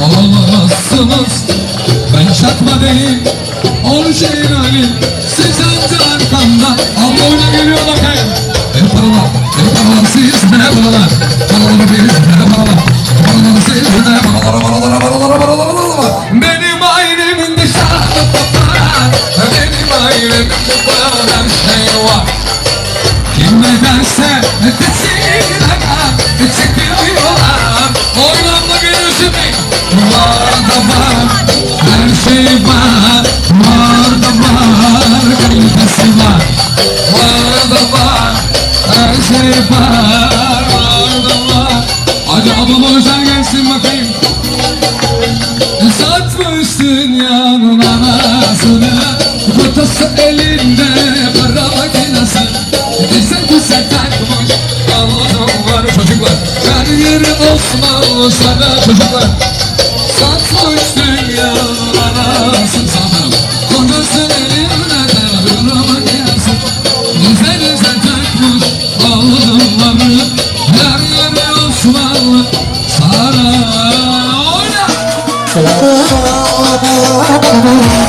olamazsınız. Ben çakma değil orijinalim Siz anca arkamda. Abla oyuna geliyor bakayım. Ne paralar ne paralar siz ne paralar? Paraları biz ne paralar? Paraları siz ne paralar? Paralara paralara paralara paralara Benim ailemin dışarıda paralar Benim ailemin bu kadar şey var. Kim ne derse ne derse var Orada var kalitesi var Orada var her şey var Orada gelsin bakayım Satmışsın yanın anasını Kutası elinde para makinası Bize bize takmış Allah'ım var çocuklar Her yeri Osmanlı sana çocuklar. Thank you.